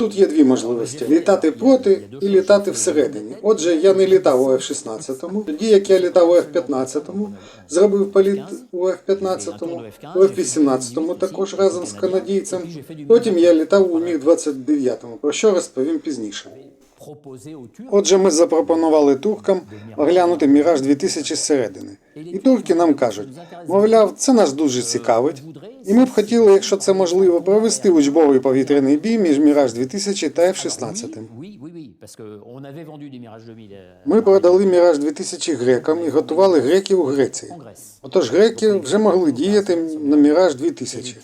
Тут є дві можливості: літати проти і літати всередині. Отже, я не літав у F-16, тоді як я літав у F-15, зробив політ у F-15, у F-18 також разом з канадійцем. Потім я літав у Міг-29, про що розповім пізніше. Отже, ми запропонували туркам оглянути Міраж 2000 зсередини. І турки нам кажуть, мовляв, це нас дуже цікавить, і ми б хотіли, якщо це можливо, провести учбовий повітряний бій між Міраж 2000 та F-16. Oui, oui, oui, parce qu'on avait vendu des Mirage 2000 euh, Ми продали Міраж 2000 грекам і готували греків у Греції. Отож греки вже могли діяти на Міраж 2000,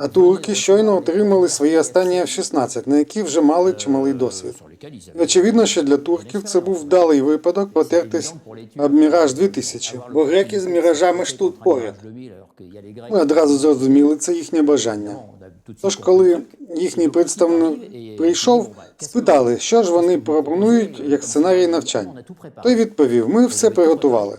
а турки щойно отримали свої останні F-16, на які вже мали чималий досвід. Очевидно, що для турків це був вдалий випадок потертись об Міраж 2000, бо греки з міражами ж тут поряд. Mirage 2000, alors qu'il y a les Grecs. Ми одразу зрозуміли, це їхнє бажання. Тож, коли їхній представник прийшов, спитали, що ж вони пропонують як сценарій навчань. préparé Той відповів: ми все приготували.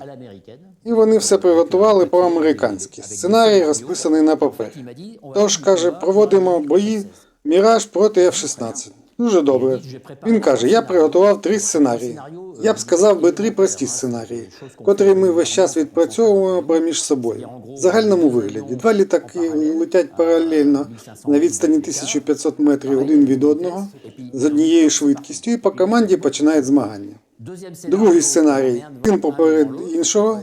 І вони все приготували по-американськи. Сценарій розписаний на папері. Тож каже, проводимо бої Міраж проти F-16. Дуже добре. Він каже: я приготував три сценарії. Я б сказав би три прості сценарії, котрі ми весь час відпрацьовуємо проміж собою. В загальному вигляді два літаки летять паралельно на відстані 1500 метрів один від одного з однією швидкістю, і по команді починають змагання. Другий сценарій voir поперед іншого,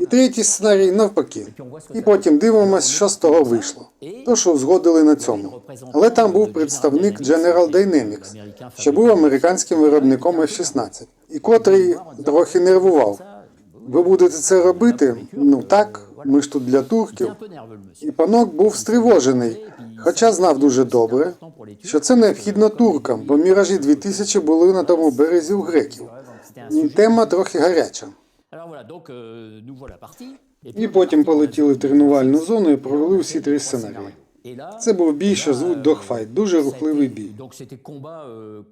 і третій сценарій навпаки. І потім дивимося, що з того вийшло. То, що згодили на цьому. Але там був представник General Dynamics, що був американським виробником F-16, і котрий трохи нервував. Ви будете це робити? Ну так, ми ж тут для турків. І панок був стривожений, хоча знав дуже добре, що це необхідно туркам, бо міражі 2000 були на тому березі у греків. І тема трохи гаряча. Euh, І потім полетіли в тренувальну зону і провели всі три сценарії. Це був бій, що звуть догфайт, дуже рухливий бій. euh,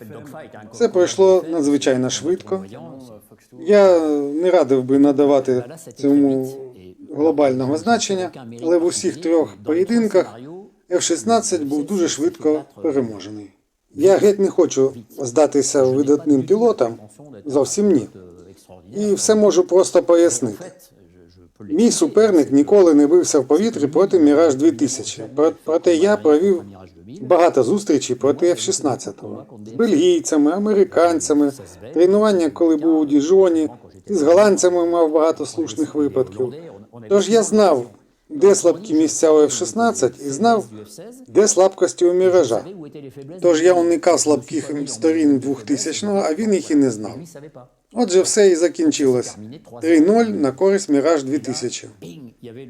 euh, Це пройшло надзвичайно швидко. Я не радив би надавати цьому глобального значення, але в усіх трьох поєдинках F-16 був дуже швидко переможений. Я геть не хочу здатися видатним пілотам, зовсім ні. І все можу просто пояснити. Мій суперник ніколи не бився в повітрі проти Міраж 2000. Про- Проте я провів багато зустрічей проти F-16. З бельгійцями, американцями, тренування, коли був у Діжоні, і з голландцями мав багато слушних випадків. Тож я знав, де слабкі місця у F-16 і знав, де слабкості у Міража. Тож я уникав слабких сторін 2000-го, а він їх і не знав. Отже, все і закінчилось. 3-0 на користь Міраж 2000.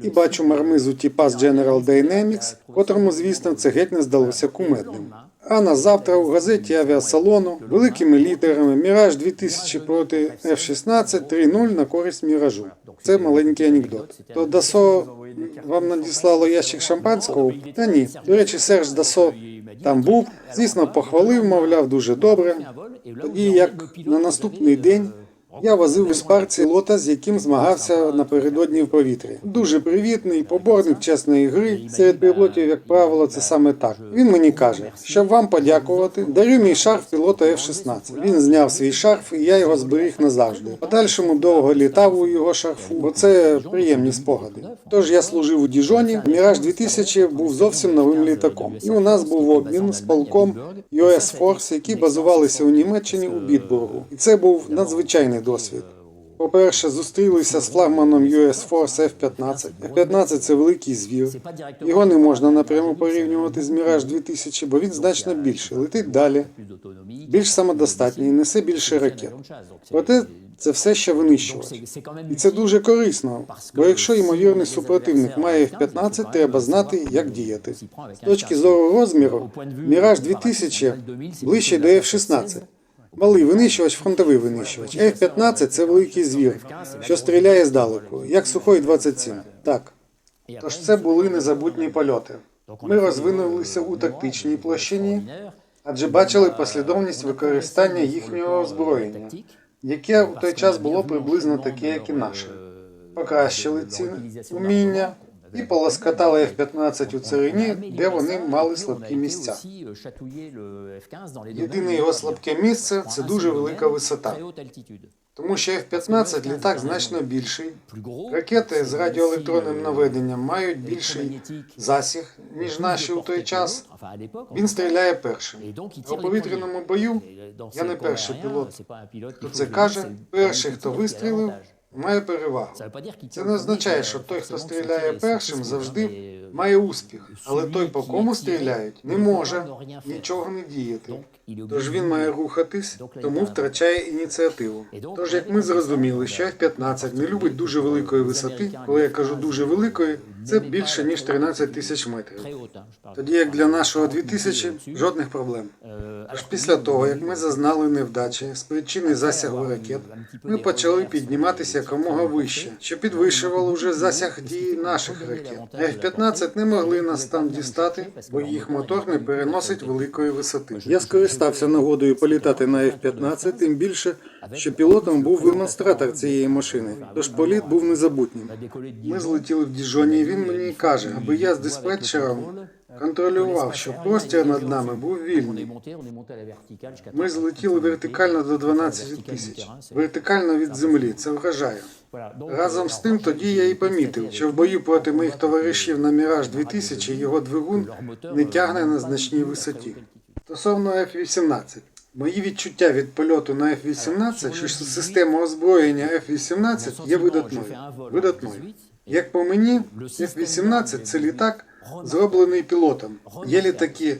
І бачу мармизу типа з General Dynamics, котрому, звісно, це геть не здалося кумедним. А на завтра у газеті авіасалону великими літерами Міраж 2000 проти F-16 3-0 на користь Міражу. Це маленький анекдот. То Дасо вам надіслало ящик шампанського? Та ні. До речі, Серж Дасо там був. Звісно, похвалив, мовляв, дуже добре. Тоді, як на наступний день, я возив із парці лота, з яким змагався напередодні в повітрі. Дуже привітний, поборник чесної гри. Серед пілотів, як правило, це саме так. Він мені каже, щоб вам подякувати, дарю мій шарф пілота F-16. Він зняв свій шарф, і я його зберіг назавжди. Подальшому довго літав у його шарфу, бо це приємні спогади. Тож я служив у Діжоні. Міраж 2000 був зовсім новим літаком. І у нас був обмін з полком US Force, які базувалися у Німеччині у Бітбургу. І це був надзвичайний досвід. По-перше, зустрілися з флагманом US Force F-15. F-15 – це великий звір. Його не можна напряму порівнювати з Міраж 2000, бо він значно більший, летить далі, більш самодостатній, несе більше ракет. Проте це все ще винищувач. І це дуже корисно, бо якщо ймовірний супротивник має F-15, треба знати, як діяти. З точки зору розміру, Міраж 2000 ближче до F-16. Малий винищувач, фронтовий винищувач. F-15 – це великий звір, що стріляє здалеку, як Сухой 27. Так. Тож це були незабутні польоти. Ми розвинулися у тактичній площині, адже бачили послідовність використання їхнього озброєння, яке у той час було приблизно таке, як і наше. Покращили ці уміння, і полоскатали F-15 у царині, де вони мали слабкі місця. Єдине його слабке місце це дуже велика висота. Тому що F-15 літак значно більший. Ракети з радіоелектронним наведенням мають більший засіг, ніж наші у той час. Він стріляє першим. У повітряному бою я не перший пілот, хто це каже, перший, хто вистрілив, має перевагу. Це не означає, що той, хто стріляє першим, завжди має успіх, але той, по кому стріляють, не може нічого не діяти. Тож він має рухатись, тому втрачає ініціативу. Тож, як ми зрозуміли, що F-15 не любить дуже великої висоти, коли я кажу дуже великої, це більше ніж 13 тисяч метрів. Тоді як для нашого 2000 жодних проблем. Аж після того, як ми зазнали невдачі з причини засягу ракет, ми почали підніматися якомога вище, що підвищувало вже засяг дії наших ракет. А F-15 не могли нас там дістати, бо їх мотор не переносить великої висоти. Я скористався нагодою політати на F-15, тим більше, що пілотом був демонстратор цієї машини, тож політ був незабутнім. Ми злетіли в Діжоні, він мені каже, аби я з диспетчером контролював, щоб простір над нами був вільний. Ми злетіли вертикально до 12 тисяч. Вертикально від землі. Це вражає. Разом з тим тоді я і помітив, що в бою проти моїх товаришів на Міраж 2000 його двигун не тягне на значній висоті. Стосовно F-18. Мої відчуття від польоту на F-18, що система озброєння F-18 є видатною. Видатною. Як по мені, F-18 це літак, зроблений пілотом. Є літаки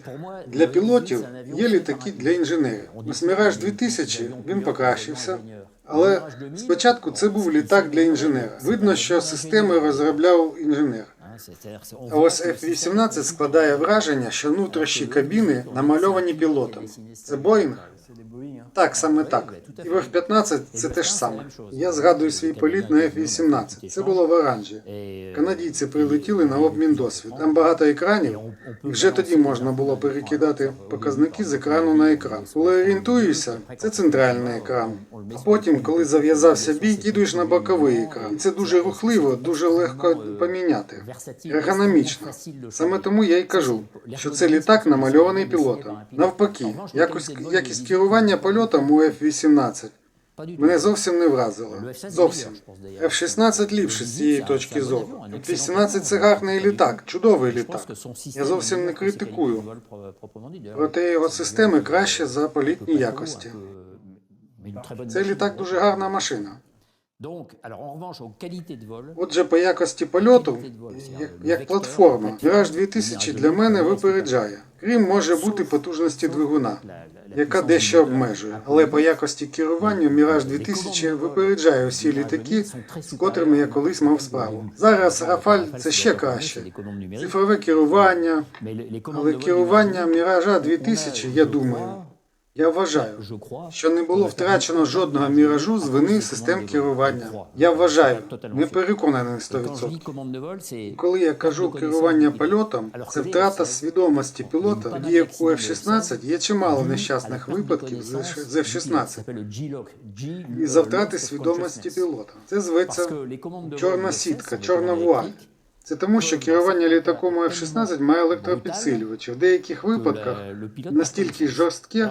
для пілотів, є літаки для інженерів. Ось Міраж 2000 він покращився. Але спочатку це був літак для інженера. Видно, що системи розробляв інженер. А ось F-18 складає враження, що внутрішні кабіни намальовані пілотом. Це Боїнг? Так, саме так. І в F-15 це те ж саме. Я згадую свій політ на F-18. Це було в Оранжі. Канадійці прилетіли на обмін досвід. Там багато екранів, і вже тоді можна було перекидати показники з екрану на екран. Коли орієнтуюся, це центральний екран. А потім, коли зав'язався бій, їдеш на боковий екран. І це дуже рухливо, дуже легко поміняти. Ергономічно. Саме тому я й кажу, що це літак намальований пілотом. Навпаки, якось якість керування польотом у F-18 мене зовсім не вразило. Зовсім. F-16 ліпше з цієї точки зору. F-18 це гарний літак, чудовий літак. Я зовсім не критикую. Проте його системи краще за політні якості. Цей літак дуже гарна машина. Отже, по якості польоту, як, як платформа, Міраж 2000 для мене випереджає. Крім може бути потужності двигуна, яка дещо обмежує. Але по якості керування Міраж 2000 випереджає усі літаки, з котрими я колись мав справу. Зараз Рафаль це ще краще. Цифрове керування, але керування Міража 2000, я думаю, я вважаю, що не було втрачено жодного міражу з вини систем керування. Я вважаю, не переконаний на 100%. Коли я кажу керування польотом, це втрата свідомості пілота, тоді як у F-16 є чимало нещасних випадків з з F-16 і за втрати свідомості пілота. Це зветься чорна сітка, чорна вуаль. Це тому, що керування літаком у F-16 має електропідсилювачі. В деяких випадках настільки жорстке,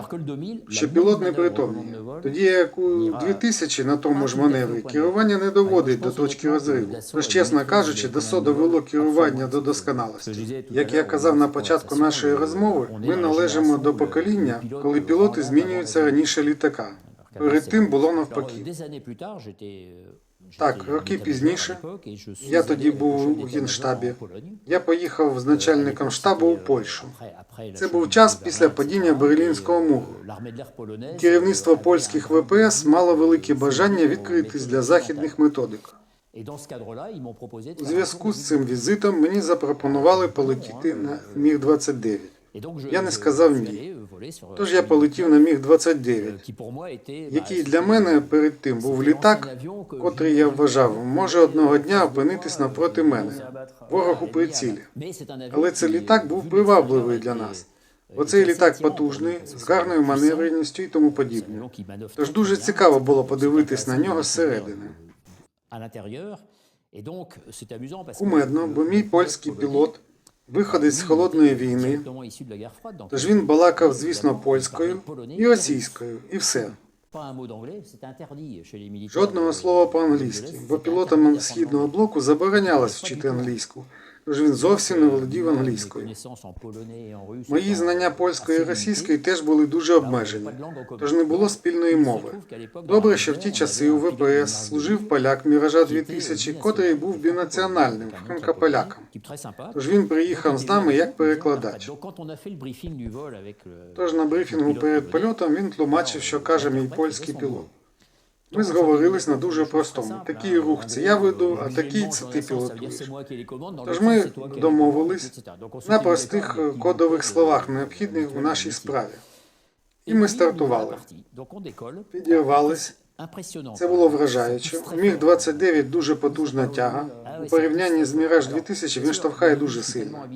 що пілот не притомніє. Тоді як у 2000 на тому ж маневрі керування не доводить до точки розриву. Тож, чесно кажучи, ДСО довело керування до досконалості. Як я казав на початку нашої розмови, ми належимо до покоління, коли пілоти змінюються раніше літака. Перед тим було навпаки. Так, роки пізніше. Я тоді був у генштабі. Я поїхав з начальником штабу у Польщу. Це був час після падіння Берлінського муру. Керівництво польських ВПС мало велике бажання відкритись для західних методик. У зв'язку з цим візитом мені запропонували полетіти на Міг-29. Я не сказав ні. Тож я полетів на Міг-29, який який для мене перед тим був літак, котрий я вважав, може одного дня опинитись навпроти мене. Ворог у прицілі. Але цей літак був привабливий для нас. Оцей літак потужний, з гарною маневреністю і тому подібне. Тож дуже цікаво було подивитись на нього зсередини. Кумедно, бо мій польський пілот, виходить з холодної війни, тож він балакав, звісно, польською і російською, і все. Жодного слова по-англійськи, бо пілотам східного блоку заборонялось вчити англійську, тож він зовсім не володів англійською. Мої знання польської і російської теж були дуже обмежені, тож не було спільної мови. Добре, що в ті часи у ВПС служив поляк Міража 2000, котрий був бінаціональним, франкополяком. Type. Тож він приїхав з нами як перекладач. Тож на брифінгу перед польотом він тлумачив, що каже мій польський пілот. Ми зговорились на дуже простому. Такий рух це я веду, а такий це ти пілотуєш. Тож ми домовились на простих кодових словах, необхідних у нашій справі. І ми стартували. Підірвались. Це було вражаюче. Міг 29 дуже потужна тяга. У порівнянні з Міраж 2000 він штовхає дуже сильно.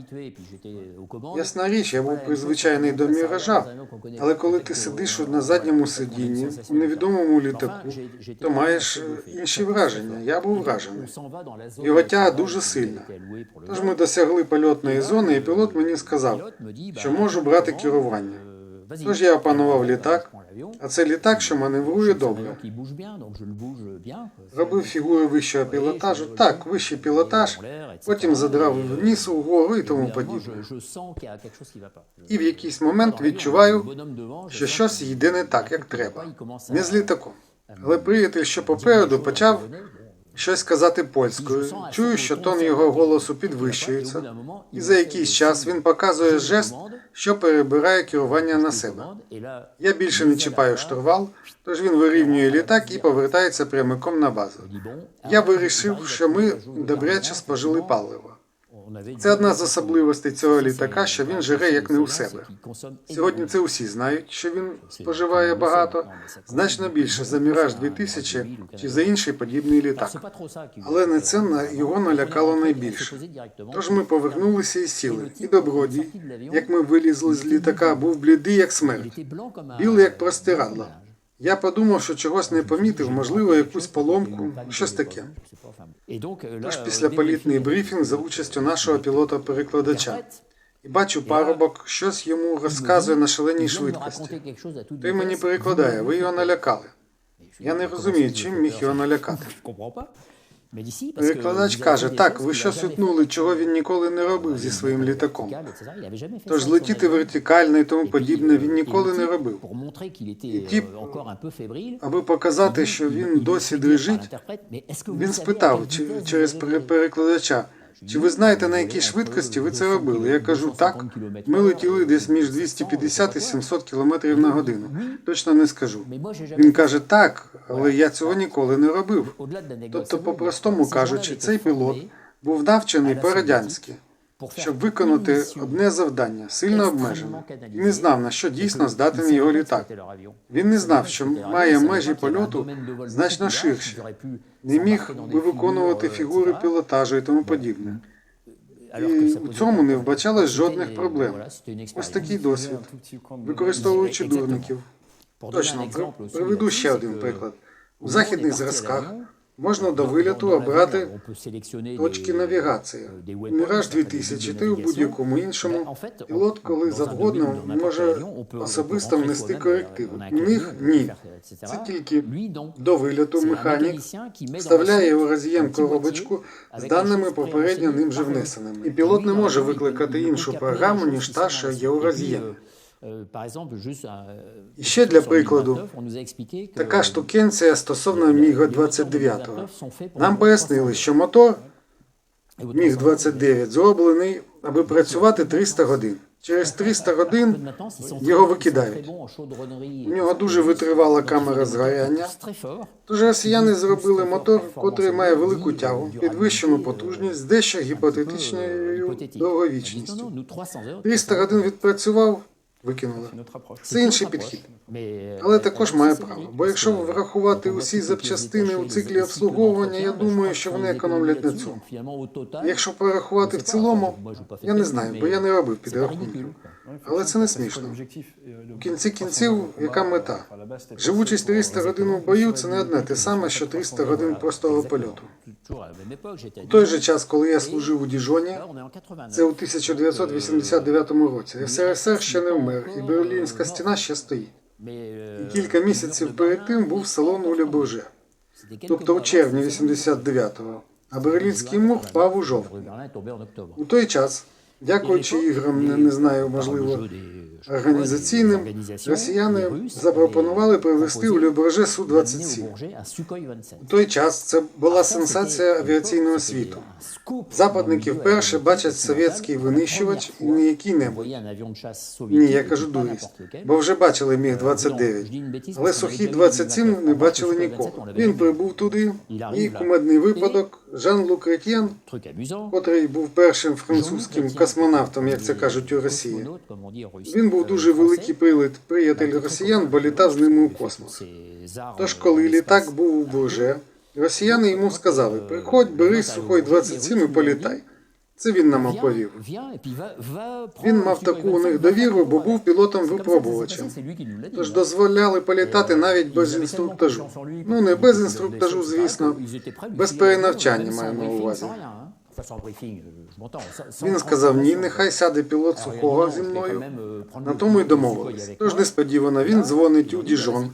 Ясна річ, я був призвичайний до міража, але коли ти сидиш на задньому сидінні у невідомому літаку, то маєш е, інші враження. Я був вражений. Його тяга дуже сильна. Тож ми досягли польотної зони, і пілот мені сказав, що можу брати керування. Тож я опанував літак, а це літак, що маневрує добре. Робив фігури вищого пілотажу. Так, вищий пілотаж, потім задрав вниз угору і тому подібне. І в якийсь момент відчуваю, що щось йде не так, як треба. Не з літаком. Але приятель, що попереду, почав щось казати польською. Чую, що тон його голосу підвищується, і за якийсь час він показує жест, що перебирає керування на себе. Я більше не чіпаю штурвал, тож він вирівнює літак і повертається прямиком на базу. Я вирішив, що ми добряче спожили паливо. Це одна з особливостей цього літака, що він жере як не у себе. Сьогодні це усі знають, що він споживає багато, значно більше за Міраж 2000 чи за інший подібний літак. Але не це на- його налякало найбільше. Тож ми повернулися і сіли. І добродій, як ми вилізли з літака, був блідий, як смерть, білий, як простирадло. Я подумав, що чогось не помітив, можливо, якусь поломку, щось таке. Тож після політний брифінг за участю нашого пілота-перекладача. І бачу парубок, щось йому розказує на шаленій швидкості. Той мені перекладає, ви його налякали. Я не розумію, чим міг його налякати. Перекладач каже, так, ви щось утнули, чого він ніколи не робив зі своїм літаком. Тож летіти вертикально і тому подібне він ніколи не робив. І тіп, Аби показати, що він досі дрижить, він спитав через пере- перекладача, чи ви знаєте, на якій швидкості ви це робили? Я кажу, так, ми летіли десь між 250 і 700 км на годину. Точно не скажу. Він каже, так, але я цього ніколи не робив. Тобто, по-простому кажучи, цей пілот був навчений по-радянськи, щоб виконати одне завдання, сильно обмежене, і не знав, на що дійсно здатен його літак. Він не знав, що має межі польоту значно ширші, не міг би виконувати фігури пілотажу і тому подібне. І у цьому не вбачалось жодних проблем. Ось такий досвід, використовуючи дурників. Точно, приведу ще один приклад. У західних зразках можна до виліту обрати точки навігації. Міраж 2000 та й у будь-якому іншому пілот, коли завгодно, може особисто внести корективи. У них ні. Це тільки до виліту механік вставляє у роз'єм коробочку з даними попередньо ним же внесеними. І пілот не може викликати іншу програму, ніж та, що є у роз'ємі. І ще для прикладу, Така штукенція стосовно Міга 29. Нам пояснили, що мотор Міг 29 зроблений, аби працювати 300 годин. Через 300 годин його викидають. У нього дуже витривала камера згоряння. Тож росіяни зробили мотор, котрий має велику тягу, підвищену потужність з дещо гіпотетичною довговічністю. 300 годин відпрацював, викинули. Це інший підхід. Але також має право. Бо якщо врахувати усі запчастини у циклі обслуговування, я думаю, що вони економлять на цьому. Якщо порахувати в цілому, я не знаю, бо я не робив підрахунків. Але це не смішно. В кінці кінців, яка мета? Живучість 300 годин у бою це не одне те саме, що 300 годин простого польоту. У той же час, коли я служив у Діжоні, Là, on est en 89. це у 1989 році. СРСР ще не вмер, і Берлінська стіна ще стоїть. Euh, І кілька місяців перед тим був салон у c'était тобто у червні avant, 89-го. А Берлінський мур впав у жовтні. У той час, дякуючи іграм, не, не знаю, можливо, організаційним, росіяни запропонували привезти у Лебурже Су-27. У той час це була сенсація авіаційного світу. Западники вперше бачать совєтський винищувач і не який-небудь. Ні, я кажу дурість, бо вже бачили Міг-29. Але Сухий 27 не бачили нікого. Він прибув туди, і кумедний випадок Жан-Лук Ретьєн, котрий був першим французьким космонавтом, як це кажуть у Росії. Він був дуже великий прилад, приятель росіян, бо літав з ними у космос. Тож, коли літак був у Бурже, росіяни йому сказали: приходь, бери Сухой 27 і політай. Це він нам оповів. Він мав таку у них довіру, бо був пілотом випробувачем. Тож дозволяли політати навіть без інструктажу. Ну, не без інструктажу, звісно, без перенавчання маю на увазі. Він сказав, ні, нехай сяде пілот сухого зі мною. На тому й домовились. Тож несподівано він дзвонить у Діжон.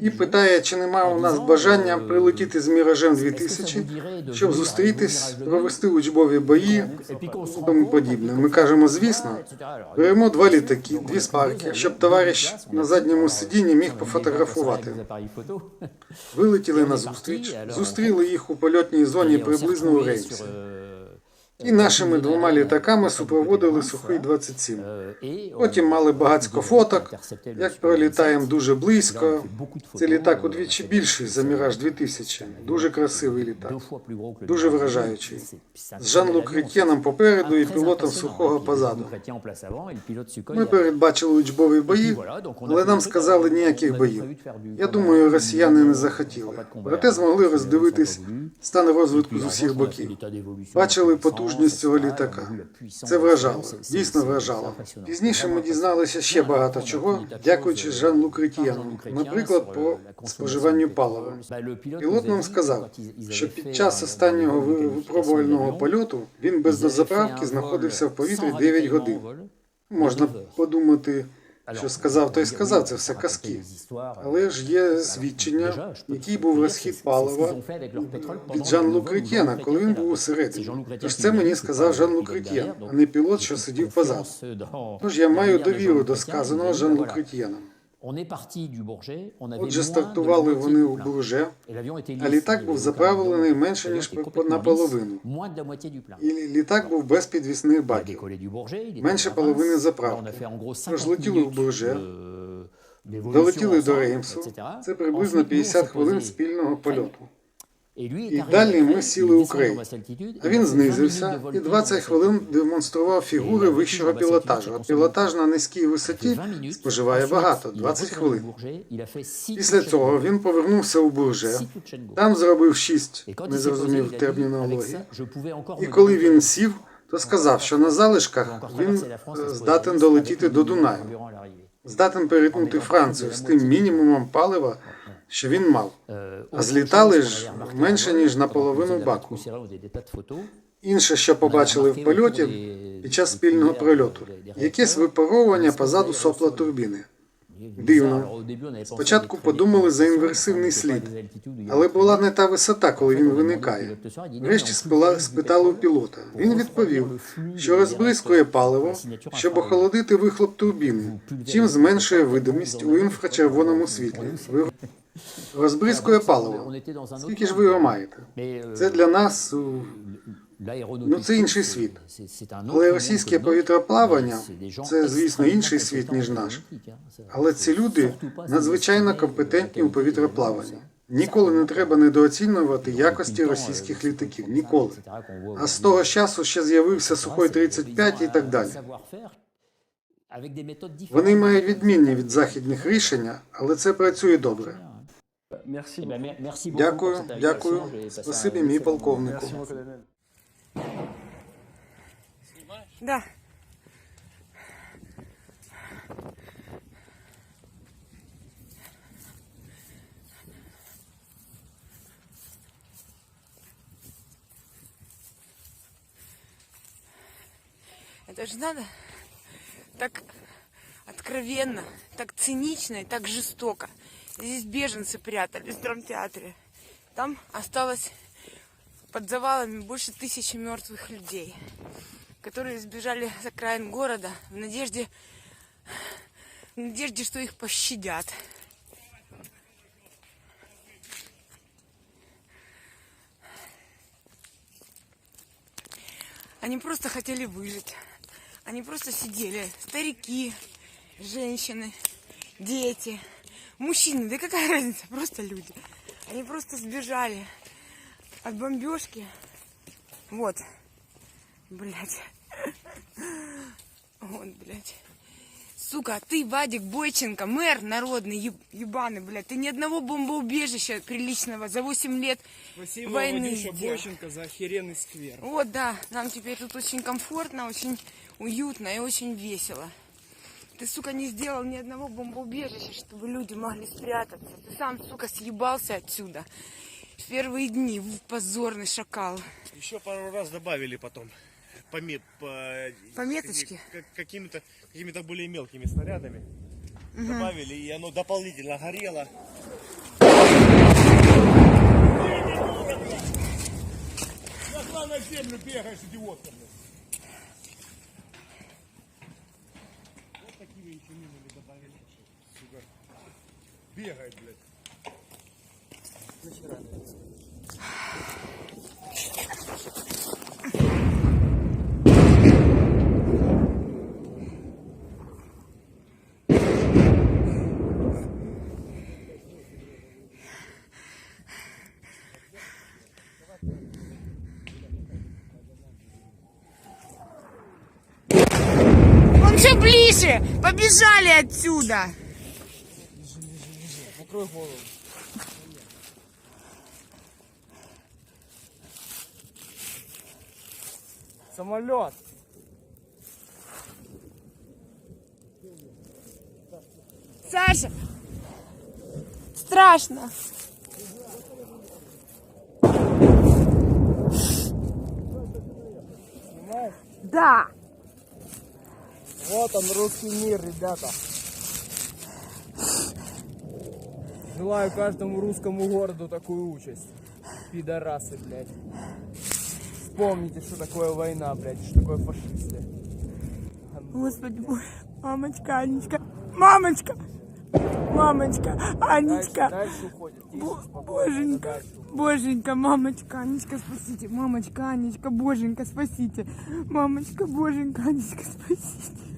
і питає, чи нема у нас бажання прилетіти з Міражем 2000, щоб зустрітись, провести учбові бої і тому подібне. Ми кажемо, звісно, беремо два літаки, дві спарки, щоб товариш на задньому сидінні міг пофотографувати. Вилетіли на зустріч, зустріли їх у польотній зоні приблизно у sur euh, І нашими двома літаками супроводили Сухий 27. Потім мали багатько фоток, як пролітаємо дуже близько. Це літак удвічі більший за Міраж 2000. Дуже красивий літак. Дуже вражаючий. З Жан-Лук Ретьєном попереду і пілотом Сухого позаду. Ми передбачили учбові бої, але нам сказали ніяких боїв. Я думаю, росіяни не захотіли. Проте змогли роздивитись стан розвитку з усіх боків. Бачили потужність цього літака. Це вражало, дійсно вражало. Пізніше ми дізналися ще багато чого, дякуючи Жан Лукретіану, Наприклад, по споживанню палива. Пілот нам сказав, що під час останнього випробувального польоту він без дозаправки знаходився в повітрі 9 годин. Можна подумати, що сказав, той сказав, це все казки. Але ж є свідчення, який був розхід палива від Жан Лукретьєна, коли він був усередині. Тож це мені сказав Жан-Лук Ретьєн, а не пілот, що сидів позаду. Тож я маю довіру до сказаного Жан-Лук Ретьєном. Отже, стартували вони у Бурже, а літак був заправлений менше, ніж по- наполовину. І літак був без підвісних баків. Менше половини заправки. Тож летіли в Бурже, долетіли до Реймсу. Це приблизно 50 хвилин спільного польоту. І далі ми сіли у крей. А він знизився і 20 хвилин демонстрував фігури вищого пілотажу. А пілотаж на низькій висоті споживає багато. 20 хвилин. Після цього він повернувся у Бурже. Там зробив 6, не зрозумів термінології. І коли він сів, то сказав, що на залишках він е, здатен долетіти до Дунаю, здатен перетнути Францію з тим мінімумом палива, що він мав. А злітали ж менше, ніж наполовину баку. Інше, що побачили в польоті під час спільного прильоту, якесь випаровування позаду сопла турбіни. Дивно. Спочатку подумали за інверсивний слід, але була не та висота, коли він виникає. Врешті спила- спитали у пілота. Він відповів, що розбризкує паливо, щоб охолодити вихлоп турбіни, чим зменшує видимість у інфрачервоному світлі. Розбризкує паливо. Скільки ж ви його маєте? Це для нас Ну, це інший світ. Але російське повітроплавання це, звісно, інший світ, ніж наш. Але ці люди надзвичайно компетентні у повітроплаванні. Ніколи не треба недооцінювати якості російських літаків. Ніколи. А з того часу ще з'явився Сухой 35 і так далі. Вони мають відмінні від західних рішення, але це працює добре. Дякую, дякую. Спасибі, мій полковнику. Снимаешь? Да. Это же надо так откровенно, так цинично и так жестоко. Здесь беженцы прятались в драмтеатре. Там осталось под завалами больше тысячи мертвых людей, которые сбежали с окраин города в надежде, в надежде, что их пощадят. Они просто хотели выжить. Они просто сидели. Старики, женщины, дети, мужчины. Да какая разница? Просто люди. Они просто сбежали от бомбежки. Вот. Блять. Вот, блядь. Сука, ты, Вадик Бойченко, мэр народный, еб- ебаный, блядь. Ты ни одного бомбоубежища приличного за 8 лет Спасибо, войны Вадюша сделал. Бойченко, за охеренный сквер. Вот, да, нам теперь тут очень комфортно, очень уютно и очень весело. Ты, сука, не сделал ни одного бомбоубежища, чтобы люди могли спрятаться. Ты сам, сука, съебался отсюда. В первые дни, в позорный шакал. Еще пару раз добавили потом. Помет, по, Пометочки? как- какими-то какими-то более мелкими снарядами. Добавили, и оно дополнительно горело. На землю, бегаешь, идиотка, Вот такими еще минами добавили. Сука. Бегает, блядь. Побежали отсюда! Лежи, лежи, лежи. Покрой голову. Самолет! Саша! Страшно! Да! Вот он, русский мир, ребята. Желаю каждому русскому городу такую участь. Пидорасы, блядь. Вспомните, что такое война, блядь, что такое фашисты. Господи мамочка, Анечка, мамочка, мамочка, Анечка, дальше уходит. Тише, Бо- спокойно, боженька, дальше. боженька, мамочка, Анечка, спасите, мамочка, Анечка, боженька, спасите, мамочка, боженька, Анечка, спасите.